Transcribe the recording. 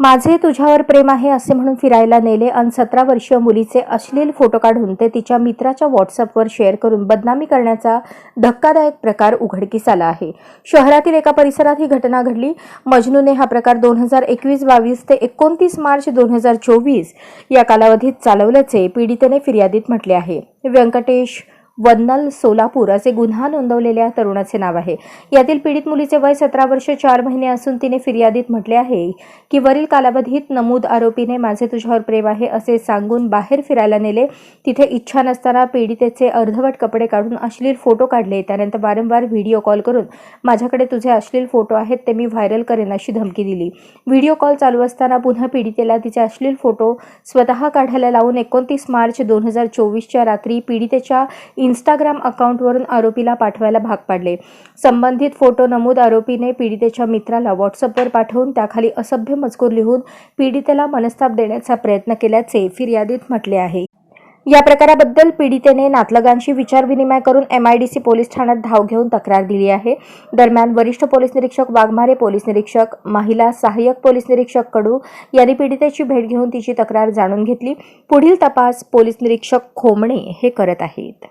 माझे तुझ्यावर प्रेम आहे असे म्हणून फिरायला नेले आणि सतरा वर्षीय मुलीचे अश्लील फोटो काढून ते तिच्या मित्राच्या व्हॉट्सअपवर शेअर करून बदनामी करण्याचा धक्कादायक प्रकार उघडकीस आला आहे. शहरातील एका परिसरात ही घटना घडली. मजनूने हा प्रकार दोन हजार एकवीस बावीस ते एकोणतीस मार्च दोन हजार चोवीस या कालावधीत चालवल्याचे पीडितेने फिर्यादीत म्हटले आहे. व्यंकटेश वन्नल सोलापूर असे गुन्हा नोंदवलेल्या तरुणाचे नाव आहे. यातील पीडित मुलीचे वय सतरा वर्ष चार महिने असून तिने फिर्यादीत म्हटले आहे की वरील कालावधीत नमूद आरोपीने माझे तुझ्यावर प्रेम आहे असे सांगून बाहेर फिरायला नेले. तिथे इच्छा नसताना पीडितेचे अर्धवट कपडे काढून अश्लील फोटो काढले. त्यानंतर वारंवार व्हिडिओ कॉल करून माझ्याकडे तुझे अश्लील फोटो आहेत ते मी व्हायरल करेन अशी धमकी दिली. व्हिडिओ कॉल चालू असताना पुन्हा पीडितेला तिचे अश्लील फोटो स्वतः काढायला लावून एकोणतीस मार्च दोन हजार चोवीसच्या रात्री पीडितेच्या इंस्टाग्राम अकाउंटवरून आरोपीला पाठवायला भाग पाडले. संबंधित फोटो नमूद आरोपीने पीडितेच्या मित्राला व्हॉट्सअपवर पाठवून त्याखाली असभ्य मजकूर लिहून पीडितेला मनस्ताप देण्याचा प्रयत्न केल्याचे फिर्यादीत म्हटले आहे. या प्रकाराबद्दल पीडितेने नातलगांशी विचारविनिमय करून एमआयडीसी पोलीस ठाण्यात धाव घेऊन तक्रार दिली आहे. दरम्यान वरिष्ठ पोलीस निरीक्षक वाघमारे पोलीस निरीक्षक महिला सहाय्यक पोलीस निरीक्षक कडू यांनी पीडितेची भेट घेऊन तिची तक्रार जाणून घेतली. पुढील तपास पोलीस निरीक्षक खोमणे हे करत आहेत.